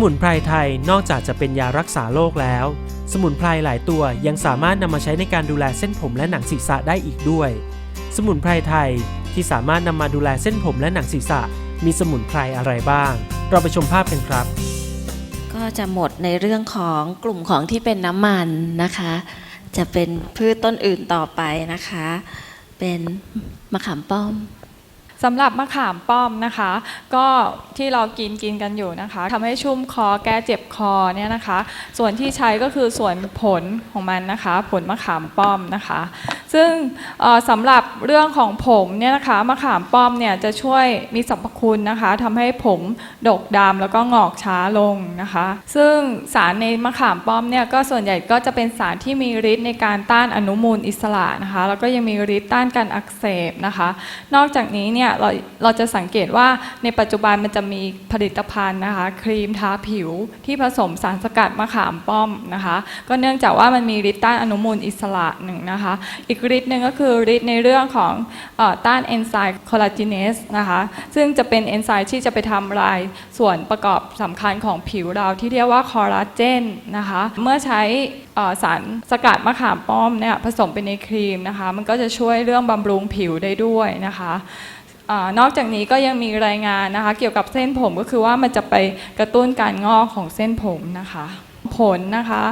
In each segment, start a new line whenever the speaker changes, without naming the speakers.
มุนไพรไทยนอกจากจะเป็นยารักษาโรคแล้ว สมุนไพรหลายตัวยังสามารถนำมาใช้ในการดูแลเส้นผมและหนังศีรษะได้อีกด้วย สมุนไพรไทยที่สามารถนำมาดูแลเส้นผมและหนังศีรษะ มีสมุนไพรอะไรบ้าง เราไปชมภาพกันครับ
ก็จะหมดในเรื่องของกลุ่มของที่เป็นน้ำมันนะคะ จะเป็นพืชต้นอื่นต่อไปนะคะ เป็นมะขามป้อม
สำหรับมะขามป้อมนะคะ ก็ที่เรากินกินกันอยู่นะคะทำให้ชุ่มคอแก้เจ็บคอเนี่ยนะคะ ส่วนที่ใช้ก็คือส่วนผลของมันนะคะ ผลมะขามป้อมนะคะ ซึ่งสำหรับเรื่องของผมเนี่ยนะคะมะขามป้อมเนี่ยจะช่วยมีสรรพคุณนะคะทำให้ผมดกดำแล้วก็งอกช้าลงนะคะ ซึ่งสารในมะขามป้อมเนี่ยก็ส่วนใหญ่ก็จะเป็นสารที่มีฤทธิ์ในการต้านอนุมูลอิสระนะคะ แล้วก็ยังมีฤทธิ์ต้านการอักเสบนะคะ นอกจากนี้เนี่ยเราเราจะสังเกตว่าในปัจจุบันมันจะมีผลิตภัณฑ์นะคะ ครีมทาผิวที่ผสมสารสกัดมะขามป้อมนะคะ ก็เนื่องจากว่ามันมีฤทธิ์ต้านอนุมูลอิสระหนึ่งนะคะ อีกฤทธิ์หนึ่งก็คือฤทธิ์ในเรื่องของอต้านเอนไซม์คอลลาเจเนสนะคะซึ่งจะเป็นเอนไซม์ที่จะไปทำลายส่วนประกอบสำคัญของผิวเราที่เรียกว่าคอลลาเจนนะคะเมื่อใช้สารสกัดมะขามป้อมเนี่ยผสมเป็นในครีมนะคะ มันก็จะช่วยเรื่องบำรุงผิวได้ด้วยนะคะ นอกจากนี้ก็ยังมีรายงานนะคะ เกี่ยวกับเส้นผมก็คือว่ามันจะไปกระตุ้นการงอกของเส้นผมนะคะ ผลนะคะ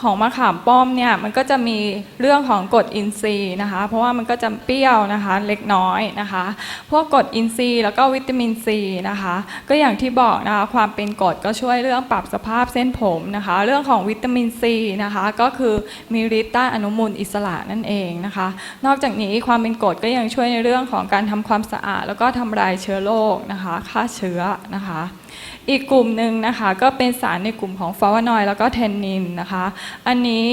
ของมะขามป้อมเนี่ยมันก็จะมีเรื่องของกรดอินทรีย์นะคะ เพราะว่ามันก็จะเปรี้ยวนะคะเล็กน้อยนะคะ พวกกรดอินทรีย์แล้วก็วิตามินซีนะคะ ก็อย่างที่บอกนะคะความเป็นกรดก็ช่วยเรื่องปรับสภาพเส้นผมนะคะ เรื่องของวิตามินซีนะคะก็คือมีฤทธิ์ต้านอนุมูลอิสระนั่นเองนะคะ นอกจากนี้ความเป็นกรดก็ยังช่วยในเรื่องของการทำความสะอาด แล้วก็ทำลายเชื้อโรคนะคะฆ่าเชื้อนะคะ อีกกลุ่มหนึ่งนะคะก็เป็นสารในกลุ่มของฟลาวานอยด์แล้วก็เทนนินนะคะ อันนี้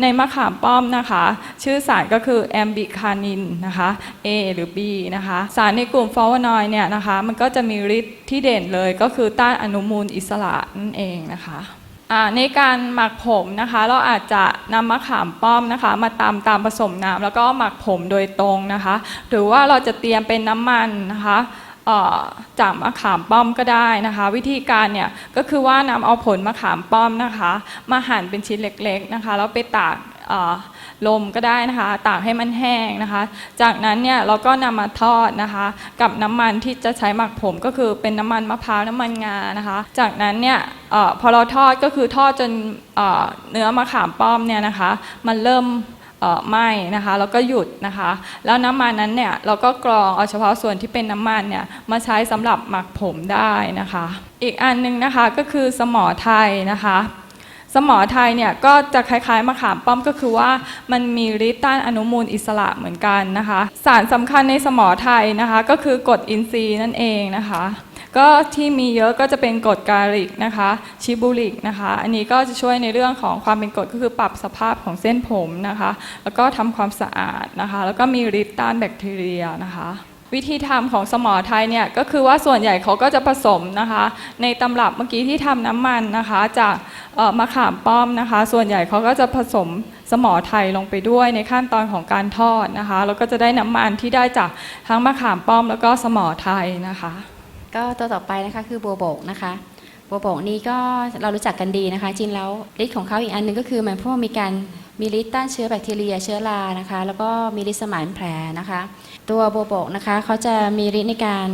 ในมะขามป้อมนะคะ ชื่อสารก็คือแอมบิคานินนะคะ A หรือ B นะคะ สารในกลุ่มฟลาวานอยด์เนี่ยนะคะมันก็จะมีฤทธิ์ที่เด่นเลยก็คือต้านอนุมูลอิสระนั่นเองนะคะในการหมักผมนะคะ เราอาจจะนำมะขามป้อมนะคะ มาตำตามผสมน้ำแล้วก็หมักผมโดยตรงนะคะ หรือว่าเราจะเตรียมเป็นน้ำมันนะคะ จากมะขามป้อมก็ได้นะคะ วิธีการเนี่ยก็คือว่านำเอาผลมะขามป้อมนะคะ มาหั่นเป็นชิ้นเล็กๆนะคะแล้วไปตากลมก็ได้นะคะ ตากให้มันแห้งนะคะ จากนั้นเนี่ยเราก็นำมาทอดนะคะ กับน้ำมันที่จะใช้หมักผมก็คือเป็นน้ำมันมะพร้าวน้ำมันงานะคะ จากนั้นเนี่ยอพอเราทอดก็คือทอดจนเนื้อมะขามป้อมเนี่ยนะคะ มันเริ่ม ไหม้นะคะแล้วก็หยุดนะคะ แล้วน้ำมันนั้นเนี่ยเราก็กรองเอาเฉพาะส่วนที่เป็นน้ำมันเนี่ยมาใช้สำหรับหมักผมได้นะคะ อีกอันหนึงนะคะก็คือสมอไทยนะคะสมอไทยเนี่ยก็จะคล้ายๆมะขามป้อมก็คือว่ามันมีฤทธิ์ต้านอนุมูลอิสระเหมือนกันนะคะ สารสำคัญในสมอไทยนะคะ ก็คือกรดอินทรีย์นั่นเองนะคะ ก็ที่มีเยอะก็จะเป็นกรดกาลิกนะคะชิบูริกนะคะ อันนี้ก็จะช่วยในเรื่องของความเป็นกรดก็คือปรับสภาพของเส้นผมนะคะ แล้วก็ทำความสะอาดนะคะ แล้วก็มีฤทธิ์ต้านแบคทีเรียนะคะวิธีทำของสมอไทยเนี่ยก็คือว่าส่วนใหญ่เขาก็จะผสมนะคะ ในตำรับเมื่อกี้ที่ทำน้ำมันนะคะ จากมะขามป้อมนะคะ ส่วนใหญ่เขาก็จะผสมสมอไทยลงไปด้วยในขั้นตอนของการทอดนะคะ แล้วก็จะได้น้ำมันที่ได้จากทั้งมะขามป้อมแล้วก็สมอไทยนะคะ
ก็ตัวต่อไปนะคะคือบัวบกนะคะบัวบกนี้ก็เรารู้จักกันดีนะคะ จริงแล้วฤทธิ์ของเขาอีกอันหนึ่งก็คือมันพวกมีการมีฤทธิ์ต้านเชื้อแบคทีเรียเชื้อรานะคะ แล้วก็มีฤทธิ์สมานแผลนะคะ ตัวบัวบกนะคะเขาจะมีฤทธิ์ในการ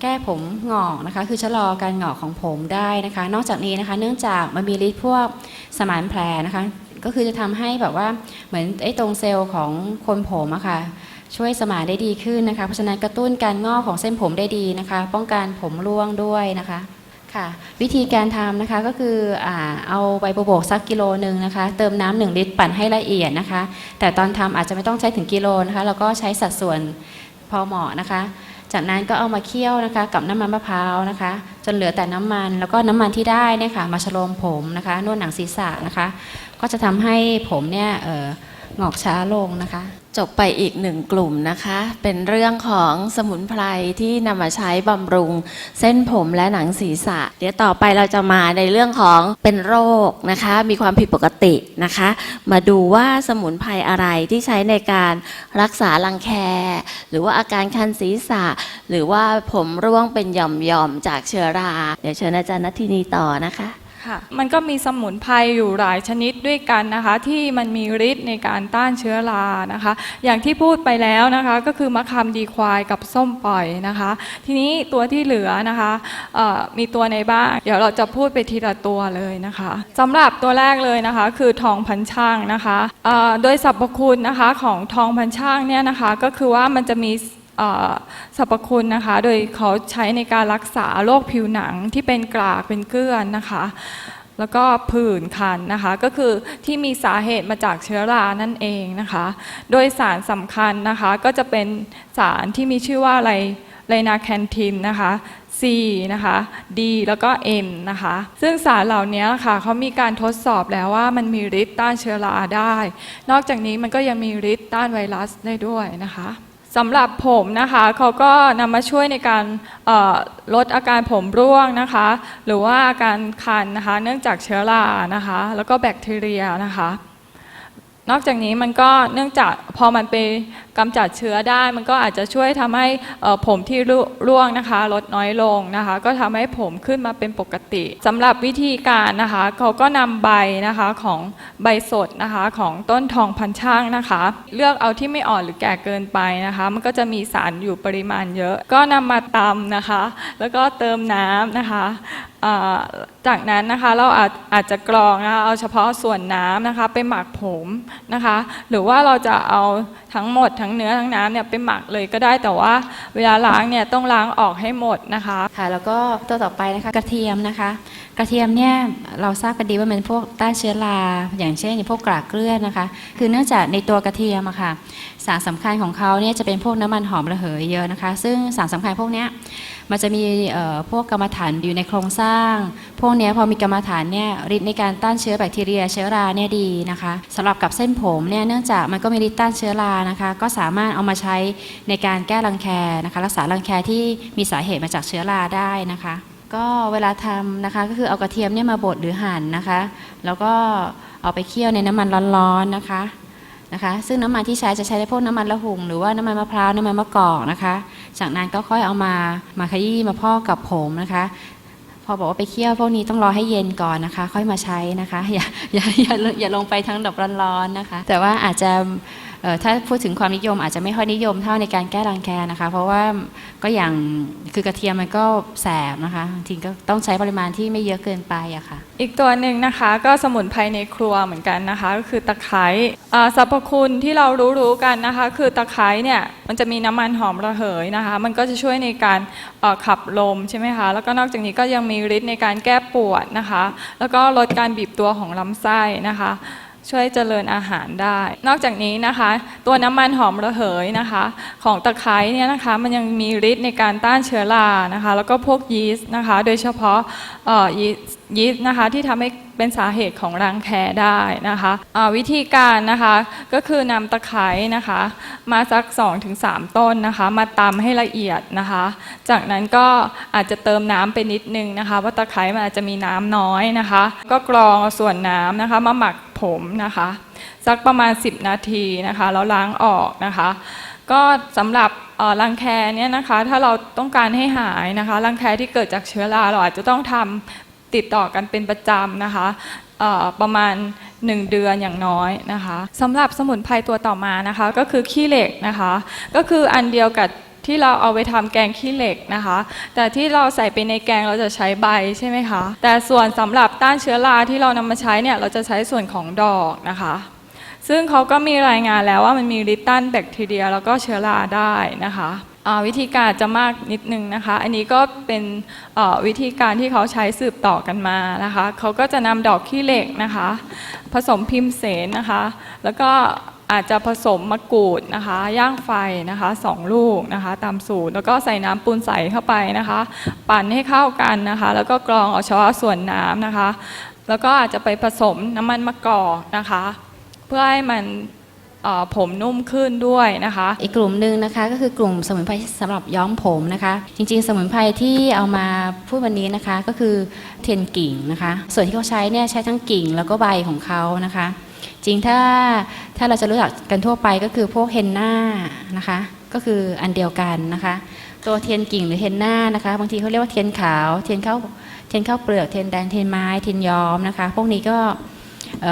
แก้ผมหงอกนะคะ คือชะลอการหงอกของผมได้นะคะ นอกจากนี้นะคะ เนื่องจากมันมีฤทธิ์พวกสมานแผลนะคะ ก็คือจะทำให้แบบว่าเหมือนไอ้ตรงเซลล์ของคนผมอะค่ะ ช่วยสมานได้ดีขึ้นนะคะ เพราะฉะนั้นกระตุ้นการงอกของเส้นผมได้ดีนะคะ ป้องกันผมร่วงด้วยนะคะค่ะวิธีการทำนะคะก็คืออเอาใบบัวบกสักกิโลหนึ่งนะคะ เติมน้ำหนึ่งลิตรปั่นให้ละเอียดนะคะ แต่ตอนทำอาจจะไม่ต้องใช้ถึงกิโลนะคะแล้วก็ใช้สัดส่วนพอเหมาะนะคะ จากนั้นก็เอามาเคี่ยวนะคะ กับน้ำมันมะพร้าวนะคะ จนเหลือแต่น้ำมันแล้วก็น้ำมันที่ได้เนี่ยค่ะมาฉโลมผมนะคะนวดหนังศีรษะนะคะ ก็จะทำให้ผมเนี่ยงอกช้าลงนะคะ
จบไปอีกหนึ่งกลุ่มนะคะ เป็นเรื่องของสมุนไพรที่นำมาใช้บำรุงเส้นผมและหนังศีรษะ เดี๋ยวต่อไปเราจะมาในเรื่องของเป็นโรคนะคะ มีความผิดปกตินะคะ มาดูว่าสมุนไพรอะไรที่ใช้ในการรักษารังแค หรือว่าอาการคันศีรษะ หรือว่าผมร่วงเป็นหย่อมๆจากเชื้อรา เดี๋ยวเชิญอาจารย์นัทินีต่อนะคะ
ค่ะมันก็มีสมุนไพรอยู่หลายชนิดด้วยกันนะคะ ที่มันมีฤทธิ์ในการต้านเชื้อรานะคะ อย่างที่พูดไปแล้วนะคะก็คือมะขามดีควายกับส้มปล่อยนะคะ ทีนี้ตัวที่เหลือนะคะมีตัวในบ้าง เดี๋ยวเราจะพูดไปทีละตัวเลยนะคะสำหรับตัวแรกเลยนะคะ คือทองพันช่างนะคะโดยสรรพคุณนะคะของทองพันช่างเนี่ยนะคะก็คือว่ามันจะมี สรรพคุณนะคะ โดยเขาใช้ในการรักษาโรคผิวหนังที่เป็นกรากเป็นเกลือนนะคะ แล้วก็ผื่นคันนะคะ ก็คือที่มีสาเหตุมาจากเชื้อรานั่นเองนะคะ โดยสารสำคัญนะคะก็จะเป็นสารที่มีชื่อว่าอะไรไลนาแคนทินนะคะ C นะคะ D แล้วก็ M นะคะ ซึ่งสารเหล่านี้ค่ะเขามีการทดสอบแล้วว่ามันมีฤทธิ์ต้านเชื้อราได้ นอกจากนี้มันก็ยังมีฤทธิ์ต้านไวรัสได้ด้วยนะคะ สำหรับผมนะคะเขาก็นำมาช่วยในการลดอาการผมร่วงนะคะ หรือว่าอาการคันนะคะ เนื่องจากเชื้อรานะคะ แล้วก็แบคทีเรียนะคะ นอกจากนี้มันก็เนื่องจากพอมันไปกำจัดเชื้อได้ มันก็อาจจะช่วยทำให้ผมที่ร่วงนะคะ ลดน้อยลงนะคะ ก็ทำให้ผมขึ้นมาเป็นปกติสำหรับวิธีการนะคะเขาก็นำใบนะคะของใบสดนะคะของต้นทองพันช่างนะคะ เลือกเอาที่ไม่อ่อนหรือแก่เกินไปนะคะ มันก็จะมีสารอยู่ปริมาณเยอะ ก็นำมาตำนะคะ แล้วก็เติมน้ำนะคะจากนั้นนะคะเราอาจอาจจะกรองนะคะเอาเฉพาะส่วนน้ำนะคะไปหมักผมนะคะ หรือว่าเราจะเอาทั้งหมดทั้งเนื้อทั้งน้ำเนี่ยไปหมักเลยก็ได้แต่ว่าเวลาล้างเนี่ยต้องล้างออกให้หมดนะคะ
ค่ะ แล้วก็ตัวต่อไปนะคะกระเทียมนะคะ กระเทียมเนี่ยเราทราบกันดีว่าเป็นพวกต้านเชื้อรา อย่างเช่นพวกกรากเกลือนนะคะ คือเนื่องจากในตัวกระเทียมอะค่ะ สารสำคัญของเขาเนี่ยจะเป็นพวกน้ำมันหอมระเหยเยอะนะคะ ซึ่งสารสำคัญพวกเนี้ยมันจะมีพวกกรรมฐานอยู่ในโครงสร้าง พวกนี้พอมีกรรมฐานเนี่ยฤทธิ์ในการต้านเชื้อแบคทีเรียเชื้อราเนี่ยดีนะคะสำหรับกับเส้นผมเนี่ยเนื่องจากมันก็มีฤทธิ์ต้านเชื้อรานะคะ ก็สามารถเอามาใช้ในการแก้รังแคนะคะ รักษารังแคที่มีสาเหตุมาจากเชื้อราได้นะคะ ก็เวลาทำนะคะก็คือเอากระเทียมเนี่ยมาบดหรือหั่นนะคะ แล้วก็เอาไปเคี่ยวในน้ำมันร้อนๆนะคะนะคะ ซึ่งน้ำมันที่ใช้จะใช้ในพวกน้ำมันละหุ่งหรือว่าน้ำมันมะพร้าวน้ำมันมะกอกนะคะ จากนั้นก็ค่อยเอามามาขยี้มาพอกกับผมนะคะ พอบอกว่าไปเคี่ยวพวกนี้ต้องรอให้เย็นก่อนนะคะ ค่อยมาใช้นะคะอย่าอย่าอย่าอย่าลงไปทั้งดับร้อนๆนะคะ แต่ว่าอาจจะ ถ้าพูดถึงความนิยมอาจจะไม่ค่อยนิยมเท่าในการแก้รังแคนะคะ เพราะว่าก็อย่างคือกระเทียมมันก็แสบนะคะบางทีก็ต้องใช้ปริมาณที่ไม่เยอะเกินไปอะค่ะ
อีกตัวหนึ่งนะคะก็สมุนไพรในครัวเหมือนกันนะคะ ก็คือตะไคร้อ่สรรพคุณที่เรารู้ๆกันนะคะ คือตะไคร้เนี่ยมันจะมีน้ำมันหอมระเหยนะคะ มันก็จะช่วยในการขับลมใช่ไหมคะแล้วก็นอกจากนี้ก็ยังมีฤทธิ์ในการแก้ปวดนะคะ แล้วก็ลดการบีบตัวของลำไส้นะคะ ช่วยเจริญอาหารได้ นอกจากนี้นะคะ ตัวน้ำมันหอมระเหยนะคะ ของตะไคร้เนี่ยนะคะมันยังมีฤทธิ์ในการต้านเชื้อรานะคะ แล้วก็พวกยีสต์นะคะ โดยเฉพาะยีสต์นะคะที่ทำให้เป็นสาเหตุของรังแคได้นะคะอ่าวิธีการนะคะก็คือนำตะไคร้นะคะ มาสัก 2-3 ต้นนะคะ มาตำให้ละเอียดนะคะ จากนั้นก็อาจจะเติมน้ำไปนิดนึงนะคะเพราะตะไคร้มันอาจจะมีน้ำน้อยนะคะ ก็กรองเอาส่วนน้ำนะคะมาหมัก ผมนะคะสักประมาณ 10 นาทีนะคะแล้วล้างออกนะคะ ก็สำหรับรังแคเนี่ยนะคะถ้าเราต้องการให้หายนะคะรังแคที่เกิดจากเชื้อราเราอาจจะต้องทำติดต่อกันเป็นประจำนะคะประมาณ 1 เดือนอย่างน้อยนะคะสำหรับสมุนไพรตัวต่อมานะคะ ก็คือขี้เหล็กนะคะ ก็คืออันเดียวกับ ที่เราเอาไปทำแกงขี้เหล็กนะคะ แต่ที่เราใส่ไปในแกงเราจะใช้ใบใช่ไหมคะ แต่ส่วนสำหรับต้านเชื้อราที่เรานำมาใช้เนี่ยเราจะใช้ส่วนของดอกนะคะ ซึ่งเขาก็มีรายงานแล้วว่ามันมีฤทธิ์ต้านแบคทีเรีย แล้วก็เชื้อราได้นะคะวิธีการจะมากนิดนึงนะคะ อันนี้ก็เป็นวิธีการที่เขาใช้สืบต่อกันมานะคะ เขาก็จะนำดอกขี้เหล็กนะคะ ผสมพิมเสนนะคะ แล้วก็ อาจจะผสมมะกรูดนะคะ ย่างไฟนะคะสองลูกนะคะ ตามสูตรแล้วก็ใส่น้ำปูนใสเข้าไปนะคะ ปั่นให้เข้ากันนะคะ แล้วก็กรองเอาเฉพาะส่วนน้ำนะคะ แล้วก็อาจจะไปผสมน้ำมันมะกอกนะคะ เพื่อให้มันผมนุ่มขึ้นด้วยนะคะ
อีกกลุ่มหนึ่งนะคะก็คือกลุ่มสมุนไพรสำหรับย้อมผมนะคะ จริง ๆ สมุนไพรที่เอามาพูดวันนี้นะคะก็คือเทียนกิ่งนะคะ ส่วนที่เขาใช้เนี่ยใช้ทั้งกิ่งแล้วก็ใบของเขานะคะ จริงถ้าถ้าเราจะรู้จักกันทั่วไปก็คือพวกเฮนน่านะคะ ก็คืออันเดียวกันนะคะ ตัวเทียนกิ่งหรือเฮนน่านะคะ บางทีเขาเรียกว่าเทียนขาว เทียนข้าวเทียนข้าวเปลือกเทียนแดงเทียนไม้เทียนย้อมนะคะ พวกนี้ก็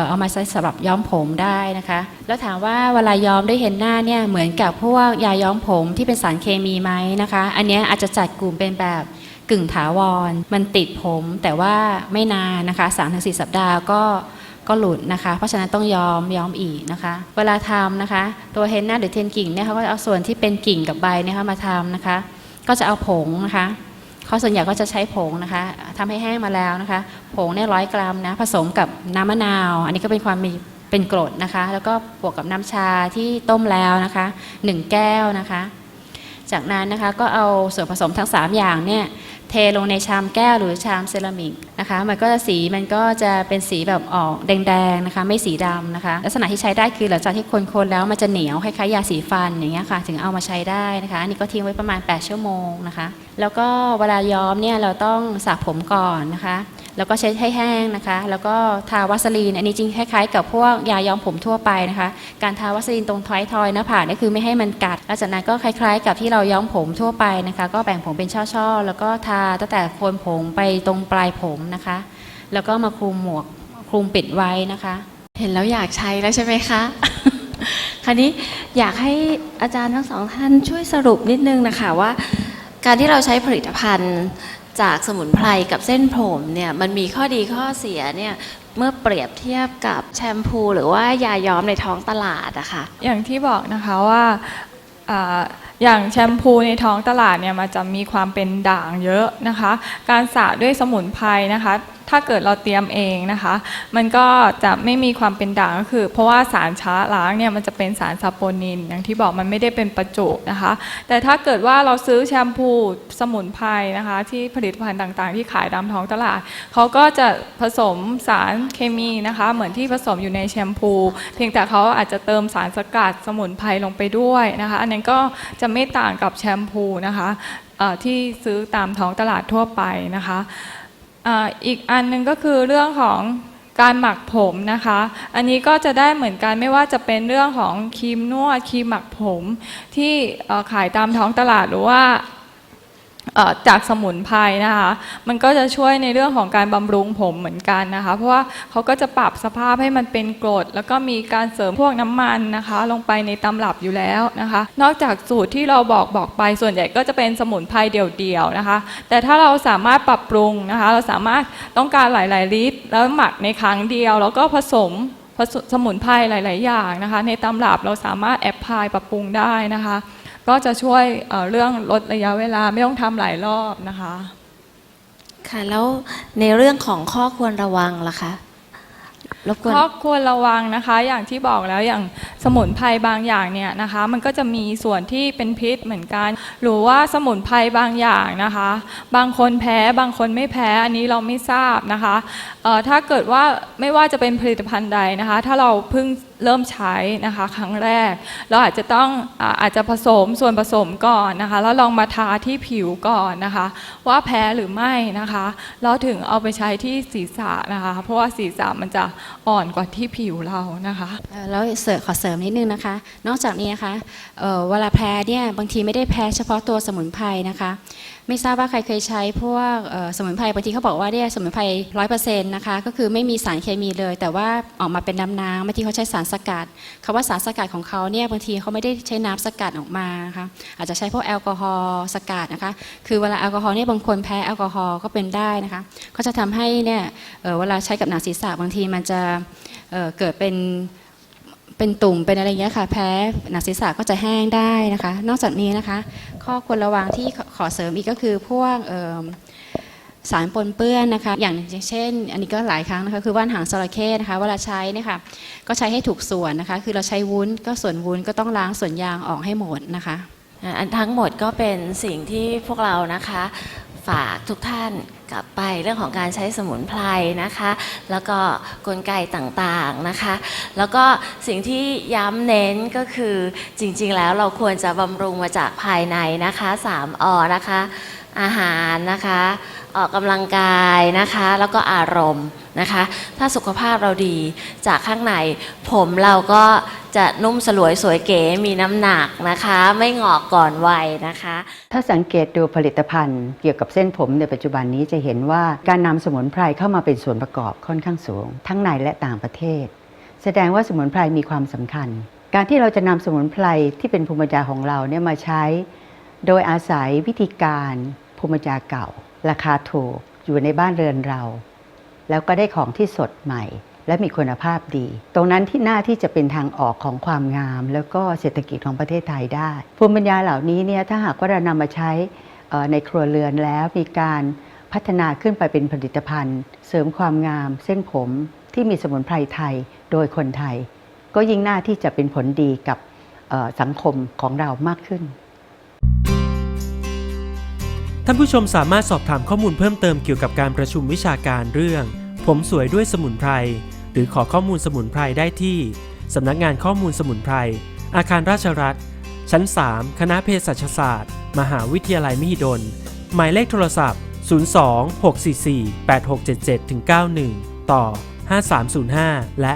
เอามาใช้สำหรับย้อมผมได้นะคะ แล้วถามว่าเวลาย้อมด้วยเฮนน่าเนี่ยเหมือนกับพวกยาย้อมผมที่เป็นสารเคมีไหมนะคะ อันนี้อาจจะจัดกลุ่มเป็นแบบกึ่งถาวร มันติดผมแต่ว่าไม่นานนะคะ3-4สัปดาห์ก็ ก็หลุดนะคะ เพราะฉะนั้นต้องยอมยอมอีกนะคะ เวลาทำนะคะ ตัวเฮนน่าหรือเทนกิ่งเนี่ยเขาก็จะเอาส่วนที่เป็นกิ่งกับใบเนี่ยคะมาทำนะคะ ก็จะเอาผงนะคะเขาส่วนใหญ่ก็จะใช้ผงนะคะทำให้แห้งมาแล้วนะคะ ผงเนี่ยร้อยกรัมนะผสมกับน้ำมะนาว อันนี้ก็เป็นความมีเป็นกรดนะคะ แล้วก็บวกกับน้ำชาที่ต้มแล้วนะคะหนึ่งแก้วนะคะ จากนั้นนะคะก็เอาส่วนผสมทั้ง 3 อย่างเนี่ยเทลงในชามแก้วหรือชามเซรามิกนะคะมันก็จะสีมันก็จะเป็นสีแบบออกแดงๆนะคะไม่สีดำนะคะลักษณะที่ใช้ได้คือหลังจากที่คนๆแล้วมันจะเหนียวคล้ายๆยาสีฟันอย่างเงี้ยค่ะถึงเอามาใช้ได้นะคะอันนี้ก็ทิ้งไว้ประมาณ 8 ชั่วโมงนะคะ แล้วก็เวลาย้อมเนี่ยเราต้องสระผมก่อนนะคะ แล้วก็เช็ดให้แห้งนะคะ แล้วก็ทาวัสลีนอันนี้จริงคล้ายๆกับพวกยาย้อมผมทั่วไปนะคะ การทาวัสลีนตรงท้ายทอยหน้าผากนี่คือไม่ให้มันกัดแล้วจากนั้นก็คล้ายๆ กับที่เราย้อมผมทั่วไปนะคะ ก็แบ่งผมเป็นช่อๆ แล้วก็ทาตั้งแต่โคนผมไปตรงปลายผมนะคะ แล้วก็มาคลุมหมวกคลุมปิดไว้นะคะ
เห็นแล้วอยากใช้แล้วใช่ไหมคะคราวนี้อยากให้อาจารย์ทั้งสองท่านช่วยสรุปนิดนึงนะคะว่า การที่เราใช้ผลิตภัณฑ์ จากสมุนไพรกับเส้นผมเนี่ยมันมีข้อดีข้อเสียเนี่ยเมื่อเปรียบเทียบกับแชมพู หรือว่ายาย้อมในท้องตลาดอะค่ะ
อย่างที่บอกนะคะว่า อย่างแชมพูในท้องตลาดเนี่ยมันจะมีความเป็นด่างเยอะนะคะ การสระด้วยสมุนไพรนะคะ ถ้าเกิดเราเตรียมเองนะคะ มันก็จะไม่มีความเป็นด่างก็คือ เพราะว่าสารช้าล้างเนี่ยมันจะเป็นสารซาโปนิน อย่างที่บอกมันไม่ได้เป็นประจุนะคะ แต่ถ้าเกิดว่าเราซื้อแชมพูสมุนไพรนะคะ ที่ผลิตภัณฑ์ต่างๆ ที่ขายตามท้องตลาดเขาก็จะผสมสารเคมีนะคะ เหมือนที่ผสมอยู่ในแชมพู เพียงแต่เขาอาจจะเติมสารสกัดสมุนไพรลงไปด้วยนะคะ อันนั้นก็จะไม่ต่างกับแชมพูนะคะะที่ซื้อตามท้องตลาดทั่วไปนะคะอะอีกอันหนึงก็คือเรื่องของการหมักผมนะคะ อันนี้ก็จะได้เหมือนกันไม่ว่าจะเป็นเรื่องของครีมนวดครีมหมักผมที่ขายตามท้องตลาดหรือว่า จากสมุนไพรนะคะ มันก็จะช่วยในเรื่องของการบำรุงผมเหมือนกันนะคะ เพราะว่าเขาก็จะปรับสภาพให้มันเป็นกรด แล้วก็มีการเสริมพวกน้ำมันนะคะ ลงไปในตำรับอยู่แล้วนะคะ นอกจากสูตรที่เราบอกบอกไปส่วนใหญ่ก็จะเป็นสมุนไพรเดี่ยวๆนะคะ แต่ถ้าเราสามารถปรับปรุงนะคะ เราสามารถต้องการหลายๆลิตร แล้วหมักในครั้งเดียว แล้วก็ผสมผสมสมุนไพรหลาย ๆ อย่างนะคะ ในตำรับเราสามารถแอปพลายปรับปรุงได้นะคะ ก็จะช่วยเอ่อเรื่องลดระยะเวลาไม่ต้องทำหลายรอบนะคะ
ค่ะแล้วในเรื่องของข้อควรระวังล่ะคะรบกวน
ข้อควรระวังนะคะ อย่างที่บอกแล้วอย่างสมุนไพรบางอย่างเนี่ยนะคะ มันก็จะมีส่วนที่เป็นพิษเหมือนกัน หรือว่าสมุนไพรบางอย่างนะคะ บางคนแพ้บางคนไม่แพ้อันนี้เราไม่ทราบนะคะเอ่อถ้าเกิดว่าไม่ว่าจะเป็นผลิตภัณฑ์ใดนะคะ ถ้าเราเพิ่งเริ่มใช้นะคะครั้งแรก เราอาจจะต้องอาจจะผสมส่วนผสมก่อนนะคะ แล้วลองมาทาที่ผิวก่อนนะคะ ว่าแพ้หรือไม่นะคะแล้วถึงเอาไปใช้ที่ศีรษะนะคะ เพราะว่าศีรษะมันจะอ่อนกว่าที่ผิวเรานะคะ
แล้วเสริมขอเสริมนิดนึงนะคะ นอกจากนี้นะคะเเวลาแพ้เนี่ยบางทีไม่ได้แพ้เฉพาะตัวสมุนไพรนะคะ ไม่ทราบว่าใครเคยใช้พวกสมุนไพรบางทีเขาบอกว่าเนี่ยสมุนไพรร้อยเปอร์เซ็นต์นะคะก็คือไม่มีสารเคมีเลย แต่ว่าออกมาเป็นน้ำน้ำบางทีเขาใช้สารสกัดคำว่าสารสกัดของเขาเนี่ยบางทีเขาไม่ได้ใช้น้ำสกัดออกมานะคะอาจจะใช้พวกแอลกอฮอล์สกัดนะคะคือเวลาแอลกอฮอล์เนี่ยบางคนแพ้แอลกอฮอล์ก็เป็นได้นะคะก็จะทำให้เนี่ยเเวลาใช้กับหนังศีรษะบางทีมันจะเเกิดเป็นเป็นตุ่มเป็นอะไรเงี้ยค่ะ แพ้หนังศีรษะก็จะแห้งได้นะคะ นอกจากนี้นะคะ ข้อควรระวังที่ขอเสริมอีกก็คือพวกสารปนเปื้อนนะคะ อย่างเช่น อันนี้ก็หลายครั้งนะคะคือว่านหางจระเข้นะคะเวลาใช้นี่ค่ะก็ใช้ให้ถูกส่วนนะคะ คือเราใช้วุ้นก็ส่วนวุ้นก็ต้องล้างส่วนยางออกให้หมดนะคะ
อันทั้งหมดก็เป็นสิ่งที่พวกเรานะคะ ฝากทุกท่านกลับไปเรื่องของการใช้สมุนไพรนะคะ แล้วก็กลไกต่างๆนะคะ แล้วก็สิ่งที่ย้ำเน้นก็คือจริงๆแล้วเราควรจะบำรุงมาจากภายในนะคะ 3อนะคะ อาหารนะคะ ออกกำลังกายนะคะ แล้วก็อารมณ์นะคะ ถ้าสุขภาพเราดีจากข้างใน ผมเราก็จะนุ่มสลวยสวยเก๋มีน้ำหนักนะคะ ไม่งอกก่อนวัยนะคะ
ถ้าสังเกตดูผลิตภัณฑ์เกี่ยวกับเส้นผมในปัจจุบันนี้จะเห็นว่าการนำสมุนไพรเข้ามาเป็นส่วนประกอบค่อนข้างสูง ทั้งในและต่างประเทศ แสดงว่าสมุนไพรมีความสำคัญ การที่เราจะนำสมุนไพรที่เป็นภูมิปัญญาของเราเนี่ยมาใช้ โดยอาศัยวิธีการ ภูมิปัญญาเก่า ราคาถูกอยู่ในบ้านเรือนเรา แล้วก็ได้ของที่สดใหม่ และมีคุณภาพดี ตรงนั้นที่หน้าที่จะเป็นทางออกของความงาม แล้วก็เศรษฐกิจของประเทศไทยได้ ภูมิปัญญาเหล่านี้เนี่ยถ้าหากว่าเรานำมาใช้ในครัวเรือนแล้วมีการพัฒนาขึ้นไปเป็นผลิตภัณฑ์ เสริมความงาม เส้นผมที่มีสมุนไพรไทยโดยคนไทย ก็ยิ่งหน่าที่จะเป็นผลดีกับสังคมของเรามากขึ้น
ท่านผู้ชมสามารถสอบถามข้อมูลเพิ่มเติมเกี่ยวกับการประชุมวิชาการเรื่อง ผมสวยด้วยสมุนไพร หรือขอข้อมูลสมุนไพรได้ที่ สำนักงานข้อมูลสมุนไพร อาคารราชรัฐชั้น 3 คณะเภสัชศาสตร์ มหาวิทยาลัยมหิดล หมายเลขโทรศัพท์ 02-644-8677-91 ต่อ 5305 และ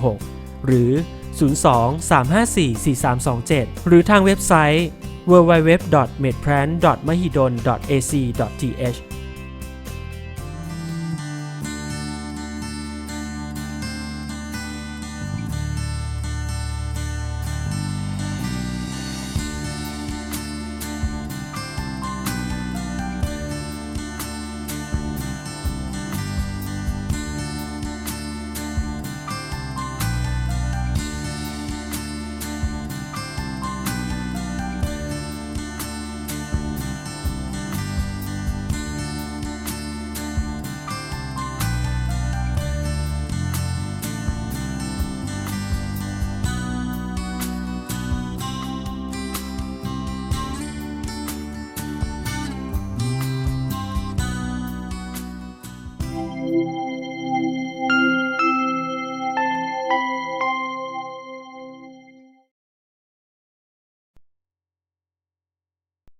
5316 หรือ 02-354-4327 หรือทางเว็บไซต์ www.medplan.mahidol.ac.th